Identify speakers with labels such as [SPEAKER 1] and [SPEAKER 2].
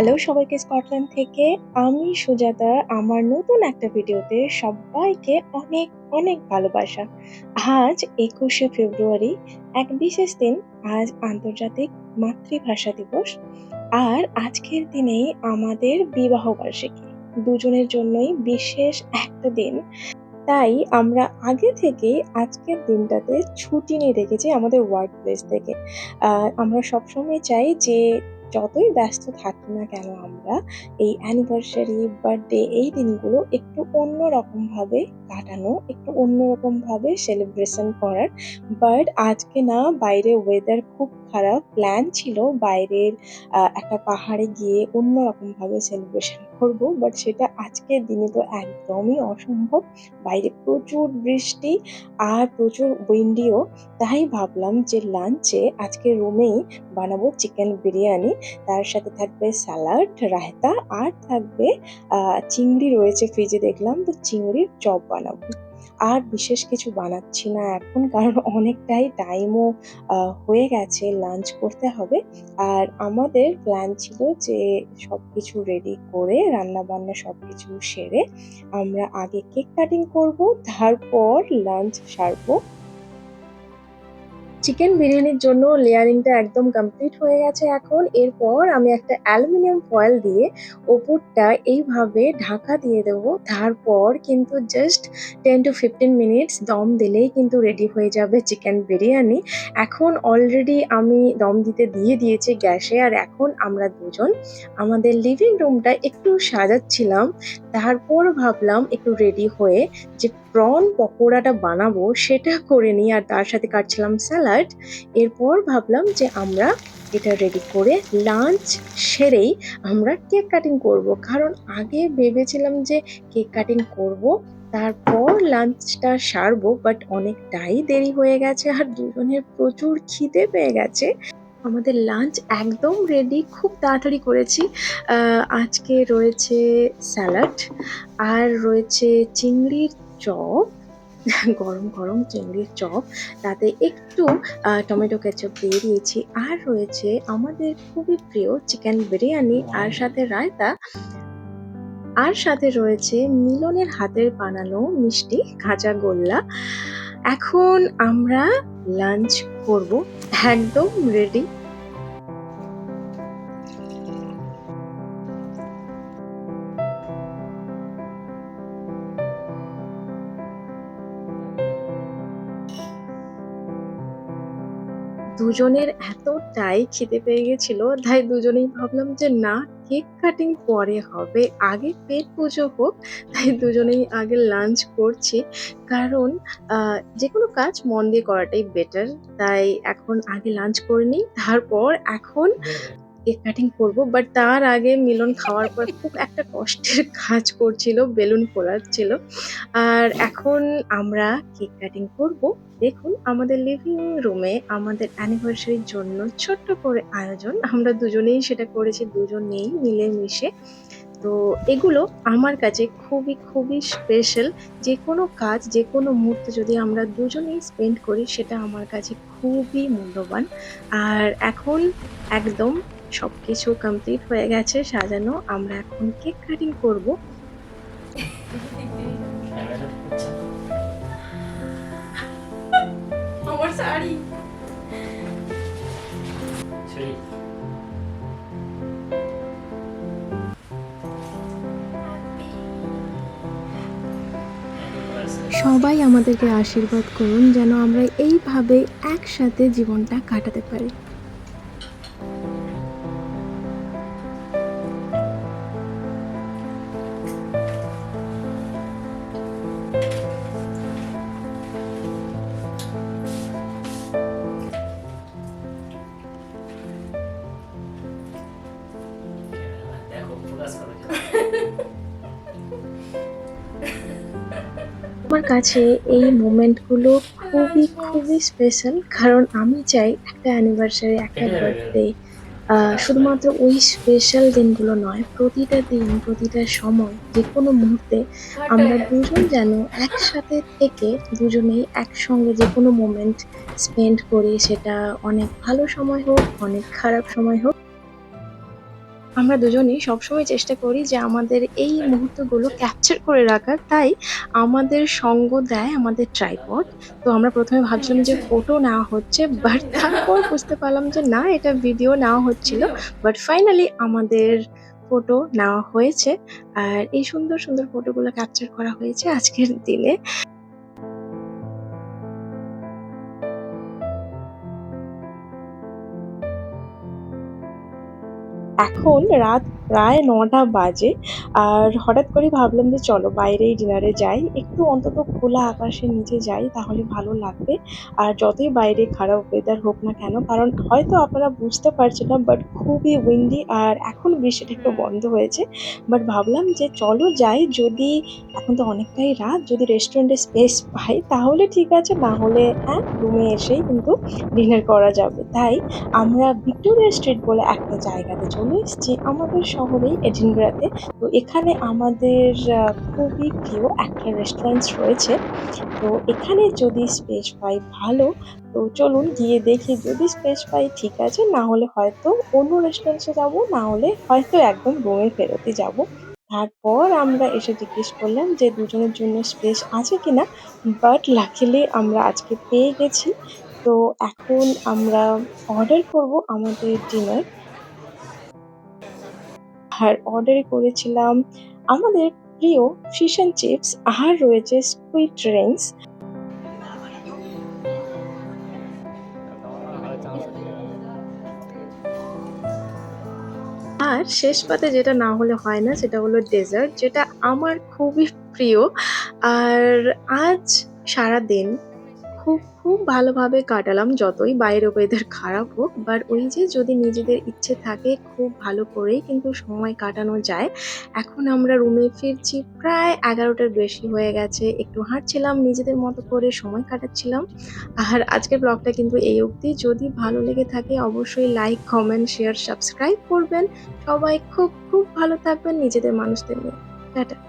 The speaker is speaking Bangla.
[SPEAKER 1] হ্যালো সবাইকে স্কটল্যান্ড থেকে। আমি সুজাতা, আমার নতুন একটা ভিডিওতে সবাইকে অনেক অনেক ভালোবাসা। আজ একুশে ফেব্রুয়ারি, এক বিশেষ দিন, আজ আন্তর্জাতিক মাতৃভাষা দিবস। আর আজকের দিনেই আমাদের বিবাহ বার্ষিকী। দুজনের জন্যই বিশেষ একটা দিন। তাই আমরা আগে থেকেই আজকের দিনটাতে ছুটি নিয়ে রেখেছি আমাদের ওয়ার্ক প্লেস থেকে আমরা সবসময় চাই যে যতই ব্যস্ত থাকি না কেন আমরা, এই অ্যানিভার্সারি বার্থডে এই দিনগুলো একটু অন্যরকম ভাবে কাটানো, একটু অন্যরকম ভাবে সেলিব্রেশন করার। বাট আজকে না, বাইরে ওয়েদার খুব খারাপ প্ল্যান ছিল বাইরের একটা পাহাড়ে গিয়ে অন্যরকম ভাবে সেলিব্রেশন করব বাট সেটা আজকের দিনে তো একদমই অসম্ভব। বাইরে প্রচুর বৃষ্টি আর প্রচুর উইন্ডিও তাই ভাবলাম যে লাঞ্চে আজকে রুমেই বানাবো চিকেন বিরিয়ানি। তার সাথে থাকবে স্যালাড রায়তা আর থাকবে চিংড়ি রয়েছে ফ্রিজে দেখলাম, তো চিংড়ির চপ বানাবো। আর বিশেষ কিছু বানাচ্ছি না এখন, কারণ অনেকটাই টাইমও হয়ে গেছে লাঞ্চ করতে হবে। আর আমাদের প্ল্যান ছিল যে সব কিছু রেডি করে রান্না বান্না সবকিছু সেরে আমরা আগে কেক কাটিং করব, তারপর লাঞ্চ সারবো। চিকেন বিরিয়ানির জন্য লেয়ারিংটা একদম কমপ্লিট হয়ে গেছে এখন। এরপর আমি একটা অ্যালুমিনিয়াম ফয়েল দিয়ে ওপরটা এইভাবে ঢাকা দিয়ে দেবো। তারপর কিন্তু just ten to fifteen minutes দম দিলেই কিন্তু রেডি হয়ে যাবে চিকেন বিরিয়ানি। এখন অলরেডি আমি দম দিতে দিয়ে দিয়েছি গ্যাসে আর এখন আমরা দুজন আমাদের লিভিং রুমটা একটু সাজাচ্ছিলাম। তারপর ভাবলাম একটু রেডি হয়ে যে প্রন পকোড়াটা বানাবো, সেটা করে নিই আর তার সাথে কাটছিলাম স্যালাড এরপর ভাবলাম যে আমরা এটা রেডি করে লাঞ্চ সেরেই আমরা কেক কাটিং করব। কারণ আগে ভেবেছিলাম যে কেক কাটিং করব, তারপর লাঞ্চটা সারবো বাট অনেকটাই দেরি হয়ে গেছে আর দুজনের প্রচুর খিদে পেয়ে গেছে। আমাদের লাঞ্চ একদম রেডি খুব তাড়াতাড়ি করেছি। আজকে রয়েছে স্যালাড আর রয়েছে চিংড়ির চপ, গরম গরম চিংড়ির চপ, তাতে একটু টমেটো কেচাপ দিয়ে দিয়েছি। আর রয়েছে আমাদের খুবই প্রিয় চিকেন বিরিয়ানি আর সাথে রায়তা। আর সাথে রয়েছে মিলনের হাতের বানানো মিষ্টি কাঁচা গোল্লা। এখন আমরা লাঞ্চ করব একদম রেডি দুজনের এতটাই খেতে পেয়ে গেছিল, তাই দুজনেই ভাবলাম যে না কেক কাটিং পরে হবে, আগে পেট পুজো হোক, তাই দুজনেই আগে লাঞ্চ করছি। কারণ যে কোনো কাজ মন দিয়ে করাটাই বেটার তাই এখন আগে লাঞ্চ করে নিই, তারপর এখন কেক কাটিং করব বাট তার আগে মিলন খাওয়ার পর খুব একটা কষ্টের কাজ করছিল, বেলুন ফোলাচ্ছিল আর এখন আমরা কেক কাটিং করব। দেখুন, আমাদের লিভিং রুমে আমাদের অ্যানিভার্সারির জন্য ছোট্ট করে আয়োজন। আমরা দুজনেই সেটা করেছি দুজনেই মিলে মিশে তো এগুলো আমার কাছে খুবই খুবই স্পেশাল যে কোনো কাজ যে কোনো মুহূর্ত যদি আমরা দুজনেই স্পেন্ড করি, সেটা আমার কাছে খুবই মূল্যবান। আর এখন একদম সবকিছু কমপ্লিট হয়ে গেছে সাজানো। আমরা এখন কেক কাটিং করব।
[SPEAKER 2] আমার শাড়ি।
[SPEAKER 1] সবাই আমাদেরকে আশীর্বাদ করুন যেন আমরা এইভাবে একসাথে জীবনটা কাটাতে পারি। আমার কাছে এই মোমেন্টগুলো খুবই খুবই স্পেশাল কারণ আমি চাই একটা অ্যানিভার্সারি একটা বার্থডে শুধুমাত্র ওই স্পেশাল দিনগুলো নয়, প্রতিটা দিন, প্রতিটা সময় যে কোনো মুহূর্তে আমরা দুজন যেন একসাথে থেকে দুজনেই একসঙ্গে যে কোনো মোমেন্ট স্পেন্ড করি, সেটা অনেক ভালো সময় হোক, অনেক খারাপ সময় হোক আমরা দুজনেই সবসময় চেষ্টা করি যে আমাদের এই মুহূর্তগুলো ক্যাপচার করে রাখার। তাই আমাদের সঙ্গ দেয় আমাদের ট্রাইপড তো আমরা প্রথমে ভাবছিলাম যে ফটো নেওয়া হচ্ছে বাট তারপর বুঝতে পারলাম যে না, এটা ভিডিও নেওয়া হচ্ছিল। বাট ফাইনালি আমাদের ফটো নেওয়া হয়েছে। আর এই সুন্দর সুন্দর ফটোগুলো ক্যাপচার করা হয়েছে আজকের দিনে। এখন রাত প্রায় নটা বাজে। আর হঠাৎ করে ভাবলাম যে চলো বাইরেই ডিনারে যাই। একটু অন্তত খোলা আকাশের নিচে যাই, তাহলে ভালো লাগবে। আর যতই বাইরে খারাপ ওয়েদার হোক না কেন, কারণ হয়তো আপনারা বুঝতে পারছেন না বাট খুবই উইন্ডি আর এখন বৃষ্টিটা একটু বন্ধ হয়েছে। বাট ভাবলাম যে চলো যাই, যদি এখন তো অনেকটাই রাত, যদি রেস্টুরেন্টে স্পেস পাই, তাহলে ঠিক আছে, না হলে হ্যাঁ রুমে এসেই কিন্তু ডিনার করা যাবে। তাই আমরা ভিক্টোরিয়া স্ট্রিট বলে একটা জায়গাতে চলে এসেছি। আমাদের শহরেই এডিনবরাতে। তো এখানে আমাদের খুবই প্রিয় একটা রেস্টুরেন্টস রয়েছে। তো এখানে যদি স্পেস পাই, ভালো। তো চলুন গিয়ে দেখি যদি স্পেস পাই, ঠিক আছে। না হলে হয়তো অন্য রেস্টুরেন্টসে যাব, না হলে হয়তো একদম রুমে ফেরতই যাব। তারপর আমরা এসে জিজ্ঞেস করলাম যে দুজনের জন্য স্পেস আছে কিনা? বাট লাকিলি আমরা আজকে পেয়ে গেছি। তো এখন আমরা অর্ডার করব আমাদের ডিনার আর অর্ডার করেছিলাম। আমাদের প্রিয় ফিশ অ্যান্ড চিপস আর রয়েছে স্কুইড রিংস আর শেষ পাতে যেটা না হলে হয় না, সেটা হলো ডেজার্ট যেটা আমার খুবই প্রিয়। আর আজ সারা দিন খুব খুব ভালোভাবে কাটালাম যতই বাইরে ওয়েদার খারাপ হোক। বাট ওই যে যদি নিজেদের ইচ্ছে থাকে খুব ভালো করেই কিন্তু সময় কাটানো যায়। এখন আমরা রুমে ফিরছি প্রায় এগারোটার বেশি হয়ে গেছে। একটু হাঁটছিলাম, নিজেদের মতো করে সময় কাটাচ্ছিলাম। আর আজকের ব্লগটা কিন্তু এই অবধি। যদি ভালো লেগে থাকে অবশ্যই লাইক কমেন্ট শেয়ার সাবস্ক্রাইব করবেন। সবাই খুব খুব ভালো থাকবেন নিজেদের মানুষদের নিয়ে। টাটা।